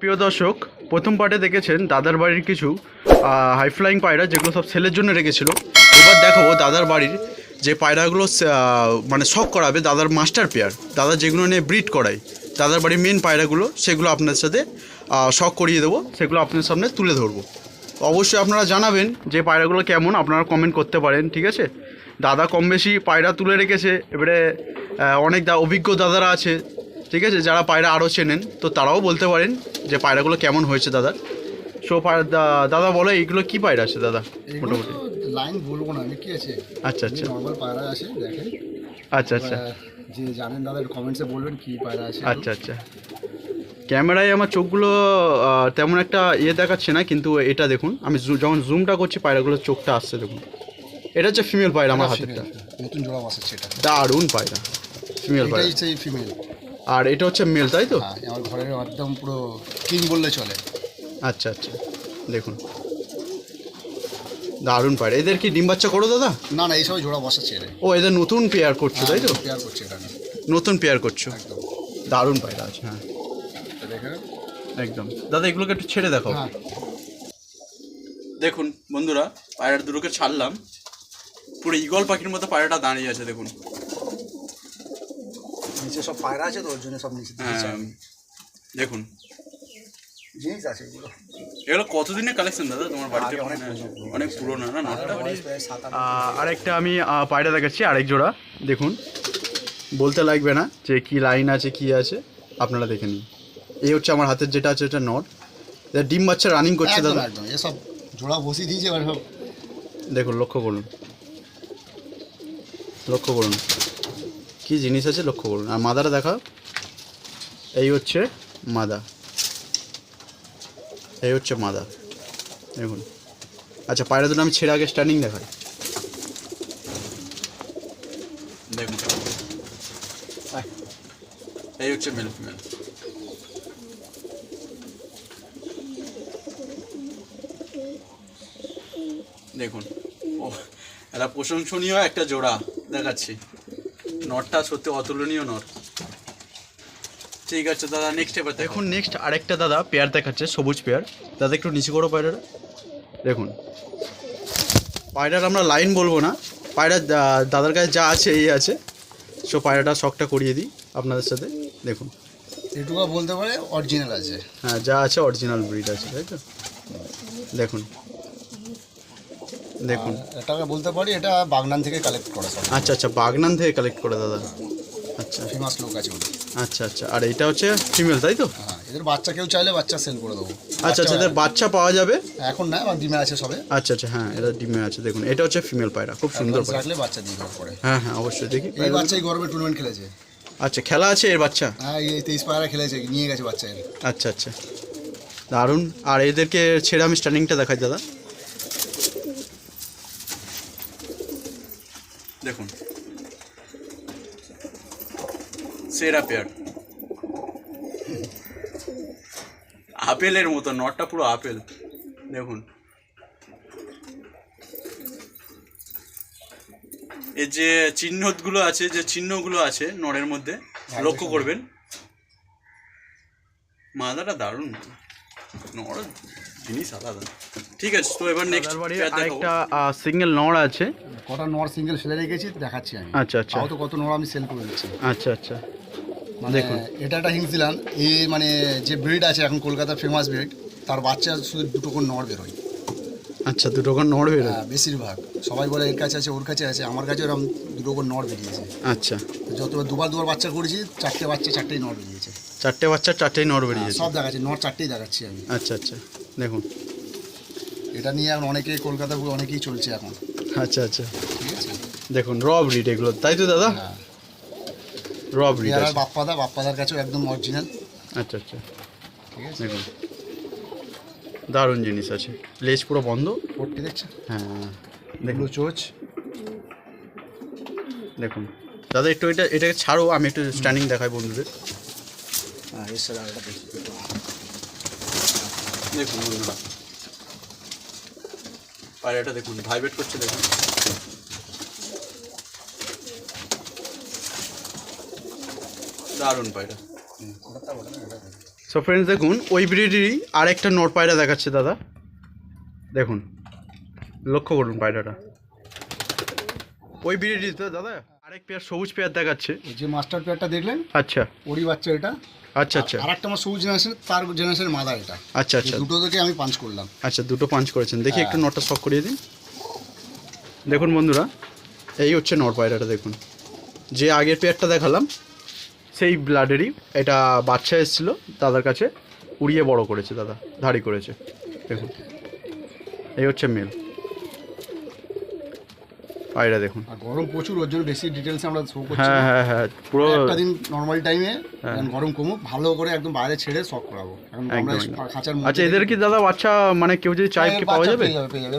প্রিয় দর্শক, প্রথম পার্টে দেখেছেন দাদার বাড়ির কিছু হাই ফ্লাইং পায়রা যেগুলো সব সেলের জন্য রেখেছিল। এবার দেখাবো দাদার বাড়ির যে পায়রাগুলো মানে শখ করাবে দাদার মাস্টার পেয়ার দাদা যেগুলো নিয়ে ব্রিড করায়, দাদার বাড়ির মেন পায়রাগুলো, সেগুলো আপনার সাথে শখ করিয়ে দেবো, সেগুলো আপনার সামনে তুলে ধরবো। অবশ্যই আপনারা জানাবেন যে পায়রাগুলো কেমন, আপনারা কমেন্ট করতে পারেন, ঠিক আছে? দাদা কম বেশি পায়রা তুলে রেখেছে, এবারে অনেক দা, অভিজ্ঞ দাদারা আছে ঠিক আছে? যারা পায়রা আরও চেনেন তো তারাও বলতে পারেন যে পায়রাগুলো কেমন হয়েছে দাদা সো দাদা বলো এইগুলো কি পায়রা আছে দাদা? মোটামুটি। লাইন বলব না আমি কি আছে? আচ্ছা আচ্ছা। নর্মাল পায়রা আছে দেখেন। আচ্ছা আচ্ছা। যে জানেন দাদা কমেন্টসে বলবেন কি পায়রা আছে। আচ্ছা আচ্ছা। ক্যামেরায় আমার চোখগুলো তেমন একটা ইয়ে দেখাচ্ছে না কিন্তু এটা দেখুন আমি যখন জুমটা করছি পায়রাগুলোর চোখটা আসছে দেখুন। এটা হচ্ছে ফিমেল পায়রা আমার হাতেরটা। নতুন জোড়া বসাচ্ছে এটা। দারুণ পায়রা ফিমেল পায়রা। ফিমেল আর এটা হচ্ছে মেল তাই তো? হ্যাঁ আমার ঘরের একদম পুরো কিং বললে চলে। আচ্ছা আচ্ছা দেখুন। দারুণ পায়রা এদের কি ডিম বাচ্চা করো দাদা? না না এই এইসব জোড়া বসাচ্ছে এটা ও এদের নতুন পেয়ার করছ তাই তো? পেয়ার করছে এটা নতুন পেয়ার করছ। একদম। দারুণ পায়রা আছে হ্যাঁ। একদম। দাদা এগুলোকে একটু ছেড়ে দেখো হ্যাঁ। দেখুন বন্ধুরা পায়রা দুটোকে ছাড়লাম। পুরো ইগল পাখির মতো পায়রাটা দাঁড়িয়ে আছে দেখুন। নিচে সব পায়রা আছে তো ওর জন্য সব নিচে দিয়েছি হ্যাঁ। আমি। দেখুন। জিনিস আছে এগুলো। এগুলো কতদিনের কালেকশন দাদা? তোমার বাড়িতে অনেক পুরনো। পুরোনো। না? নটটা? বয়স প্রায় সাত আট আরেকটা আমি পায়রা দেখাচ্ছি আরেক জোড়া। দেখুন। বলতে লাগবে না যে কি লাইন আছে কি আছে। আপনারা দেখে নিন। এই হচ্ছে আমার হাতের যেটা আছে এটা নট। ডিম বাচ্চা রানিং করছে দাদা। এসব জোড়া বসিয়ে দিয়েছে দেখুন লক্ষ্য করুন। লক্ষ্য করুন। কি জিনিস আছে লক্ষ্য করুন। আর মাদাটা দেখা এই হচ্ছে মাদা। এই হচ্ছে মাদা। দেখুন। আচ্ছা পায়রা দুটো আমি ছেড়ে আগে স্ট্যান্ডিং দেখাই। দেখুন। এই হচ্ছে মেল ফিমেল দেখুন। ও এটা প্রশংসনীয় একটা জোড়া দেখাচ্ছি। নটটা সত্যি অতুলনীয় নট। ঠিক আছে দাদা নেক্সট এবার দেখুন নেক্সট আরেকটা দাদা পেয়ার দেখাচ্ছে সবুজ পেয়ার। দাদা একটু নিচে করো পায়রাটা দেখুন। পায়রার আমরা লাইন বলব না। পায়রা দাদার কাছে যা আছে এই আছে। সো পায়রাটা শখটা করিয়ে দিই আপনাদের সাথে। দেখুন। এটুকু বলতে পারে অরিজিনাল আছে। হ্যাঁ যা আছে অরিজিনাল ব্রিড আছে তাই তো? দেখুন। দেখুন। এটাকে বলতে পারি এটা বাগনান থেকে কালেক্ট করা আচ্ছা আচ্ছা বাগনান থেকে কালেক্ট করে দাদা। আচ্ছা। ফেমাস লোক আছে আচ্ছা আচ্ছা আর এটা হচ্ছে ফিমেল তাই তো? হ্যাঁ এদের বাচ্চা কেউ চাইলে বাচ্চা সেল করে দেবো। আচ্ছা আচ্ছা এদের বাচ্চা পাওয়া যাবে? এখন না আমার ডিমে আছে সবে। আচ্ছা আচ্ছা হ্যাঁ এটা ডিমে আছে দেখুন এটা হচ্ছে ফিমেল পায়রা খুব সুন্দর রাখলে বাচ্চা দিয়ে পরে হ্যাঁ হ্যাঁ অবশ্যই দেখি। এই বাচ্চাই গরমে টুর্নামেন্ট খেলেছে। আচ্ছা খেলা আছে এর বাচ্চা? হ্যাঁ এই তেইশ পায়রা খেলেছে নিয়ে গেছে বাচ্চা এর। আচ্ছা আচ্ছা। দারুণ। আর এদেরকে ছেড়ে আমি স্ট্যান্ডিংটা দেখাই দাদা দেখুন সেরা পেয়ার আপেলের মতো নটটা পুরো আপেল দেখুন। এর যে চিহ্নগুলো আছে যে চিহ্নগুলো আছে নড়ের মধ্যে লক্ষ্য করবেন। মাদাটা দারুণ। নড় জিনিস আলাদা। ঠিক আছে তো এবার নেক্সট আরেকটা সিঙ্গেল নড় আছে। কটা নর সিঙ্গেল ফেলে রেখেছি দেখাচ্ছি আমি। আচ্ছা আচ্ছা। কত নর আমি সেল করে দিচ্ছি। আচ্ছা আচ্ছা। দেখুন। এটা একটা হিংস দিলাম এই মানে যে ব্রিড আছে এখন কলকাতার ফেমাস ব্রিড তার বাচ্চা শুধু দুটো করে নর বেরোয়। আচ্ছা দুটো করে নড় বেরোয়? হ্যাঁ, বেশিরভাগ। সবাই বলে এর কাছে আছে ওর কাছে আছে। আমার কাছে এরকম দুটো করে নর বেরিয়েছে। আচ্ছা। যতবার দুবার দুবার বাচ্চা করেছি চারটে বাচ্চা চারটেই নর বেরিয়েছে। চারটে বাচ্চা চারটেই নড় বেরিয়েছে? সব দেখাচ্ছি নর চারটেই দেখাচ্ছি আমি। আচ্ছা আচ্ছা। দেখুন। এটা নিয়ে এখন অনেকে কলকাতা অনেকেই চলছে এখন। আচ্ছা আচ্ছা। দেখুন র ব্রিড এগুলো। তাই তো দাদা? হ্যাঁ। র ব্রিড আছে। বাপ্পাদা বাপ্পাদার কাছেও একদম অরিজিনাল আচ্ছা আচ্ছা। ঠিক আছে? দেখুন। দারুণ জিনিস আছে। লেজ পুরো বন্ধ? পট্টি দেখছেন? হ্যাঁ। দেখুন। চোচ। দেখুন। দাদা একটু এটা এটাকে ছাড়ো আমি একটু স্ট্যান্ডিং দেখাই বন্ধুদের। হ্যাঁ দেখুন বন্ধুরা। পায়রাটা দেখুন ভাইব্রেট করছে দেখুন। দারুণ পায়রা। সো ফ্রেন্ডস দেখুন ওই ব্রিডেরই আরেকটা নর পায়রা দেখাচ্ছে দাদা। দেখুন লক্ষ্য করুন পায়রাটা। ওই ব্রিডেরই তো দাদা আরেক পেয়ার সবুজ পেয়ার দেখাচ্ছে। যে মাস্টার পেয়ারটা দেখলেন? আচ্ছা। ওরই বাচ্চা এটা। আচ্ছা আচ্ছা। আর একটা আমার সবুজ জেনারেশন তার জেনারেশনের মাদা এটা। আচ্ছা আচ্ছা। দুটো থেকে আমি পাঞ্চ করলাম। আচ্ছা দুটো পাঞ্চ করেছেন। দেখি একটু নটটা শখ করিয়ে দিন দেখুন বন্ধুরা এই হচ্ছে নর পায়রাটা দেখুন। যে আগের পেয়ারটা দেখালাম সেই ব্লাডেরই এটা বাচ্চা এসেছিল দাদার কাছে উড়িয়ে বড় করেছে দাদা ধাড়ি করেছে। দেখুন। এই হচ্ছে মেল পায়রা দেখুন। গরম প্রচুর ওর জন্য বেশি ডিটেলস আমরা শো করছি। হ্যাঁ হ্যাঁ হ্যাঁ পুরো একটা দিন নর্মাল টাইমে হ্যাঁ। গরম কমুক ভালো করে একদম বাইরে ছেড়ে শখ করাবো। আচ্ছা এদের কি দাদা বাচ্চা মানে কেউ যদি চাই হ্যাঁ, কি পাওয়া যাবে?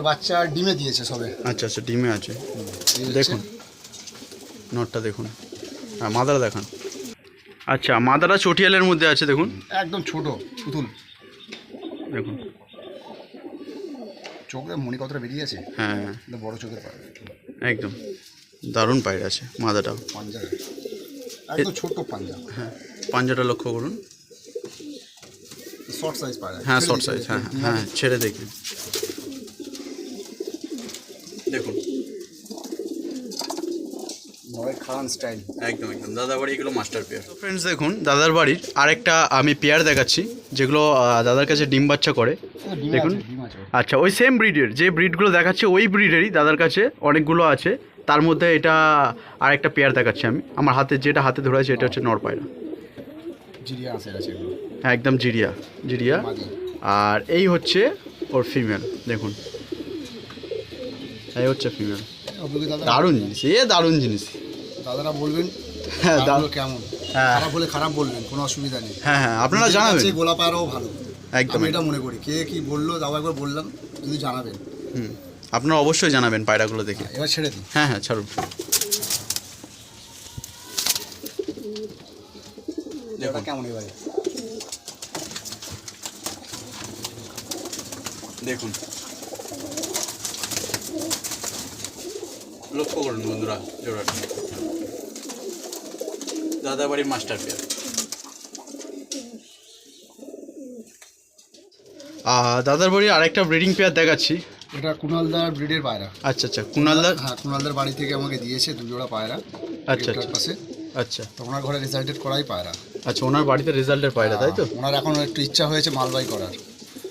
বাচ্চা ডিমে দিয়েছে সবে। আচ্ছা আচ্ছা ডিমে আছে। দেখুন। নটটা দেখুন। হ্যাঁ মাদারা দেখান। আচ্ছা মাদারা চটিয়ালের মধ্যে আছে দেখুন। একদম ছোট পুতুল। দেখুন। চোখে মনি কতটা বেরিয়ে আছে হ্যাঁ। বড় চোখের পায় একদম। দারুণ পায়রা আছে মাদাটাও। পাঞ্জা। একদম ছোট পাঞ্জা। হ্যাঁ পাঞ্জাটা লক্ষ্য করুন। শর্ট সাইজ পায় হ্যাঁ শর্ট সাইজ হ্যাঁ হ্যাঁ হ্যাঁ ছেড়ে দেখুন। দেখুন। খান স্টাইল একদম একদম। দাদার বাড়ি এগুলো মাস্টার পেয়ার ফ্রেন্ডস দেখুন দাদার বাড়ির আরেকটা আমি পেয়ার দেখাচ্ছি যেগুলো দাদার কাছে ডিম বাচ্চা করে। দেখুন। আচ্ছা ওই সেম ব্রিডের যে ব্রিডগুলো দেখাচ্ছে ওই ব্রিডেরই দাদার কাছে অনেকগুলো আছে। তার মধ্যে এটা আরেকটা পেয়ার দেখাচ্ছি আমি। আমার হাতে যেটা হাতে ধরে আছে এটা হচ্ছে নরপায়রা জিরিয়া আছে আছে হ্যাঁ একদম জিরিয়া জিরিয়া। আর এই হচ্ছে ওর ফিমেল দেখুন। এই হচ্ছে ফিমেল দারুণ জিনিস এ দারুণ জিনিস। দাদারা বলবেন হ্যাঁ, কেমন? হ্যাঁ। খারাপ হলে খারাপ বলবেন কোনো অসুবিধা নেই। হ্যাঁ হ্যাঁ আপনারা জানাবেন। যে গোলাপ আরও ভালো। একদম এটা মনে করি। কে কি বলল তাও একবার বললাম যদি জানাবেন। হুম আপনারা অবশ্যই জানাবেন পায়রাগুলো দেখে। এবার ছেড়ে দিই হ্যাঁ হ্যাঁ ছাড়ুন। কেমন এবারে? দেখুন। লক্ষ্য করুন বন্ধুরা জোড়াটা। দাদা বাড়ির মাস্টার পেয়ার। দাদার বাড়ির আরেকটা ব্রিডিং পেয়ার দেখাচ্ছি। এটা কুণালদার ব্রিডের পায়রা। আচ্ছা আচ্ছা কুনালদার হ্যাঁ কুণালদার বাড়ি থেকে আমাকে দিয়েছে দু জোড়া পায়রা। আচ্ছা, আচ্ছা। পাশে। আচ্ছা। তো ওনার ঘরে রেজাল্টেড করাই পায়রা। আচ্ছা ওনার বাড়িতে রেজাল্টের পায়রা তাই তো? ওনার এখন একটু ইচ্ছা হয়েছে মালবাই করার।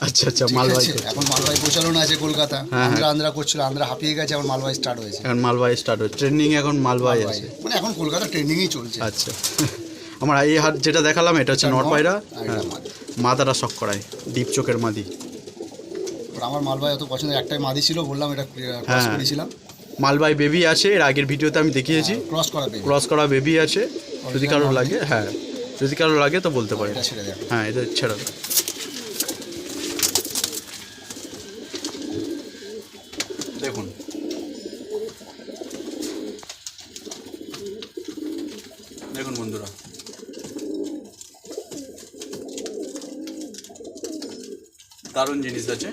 আচ্ছা আচ্ছা মালবাই এখন মালবাই পৌঁছানো আছে কলকাতা। হ্যাঁ। আন্ধ্রা করছিল হাঁপিয়ে গেছে এখন মালবাই স্টার্ট হয়েছে। এখন মালবাই স্টার্ট ট্রেন্ডিং এখন মালবাই। আছে। মানে এখন কলকাতা ট্রেন্ডিংই চলছে। আচ্ছা। আমার এই হাট যেটা দেখালাম এটা হচ্ছে এটা নর নর, পায়রা আর এটা হ্যাঁ। মাদি। মাদারা শখ করায় ডিপ চোখের মাদি আমার মালবাই অত পছন্দ একটাই মাদি ছিল বললাম এটা ক্রস হ্যাঁ। করেছিলাম। মালবাই বেবি আছে এর আগের ভিডিওতে আমি দেখিয়েছি। ক্রস করা বেবি ক্রস করা বেবি আছে। যদি কারও লাগে হ্যাঁ। যদি কারও লাগে তো বলতে পারে হ্যাঁ এটা ছেড়ে দেখুন। দেখুন বন্ধুরা। দারুণ জিনিস আছে।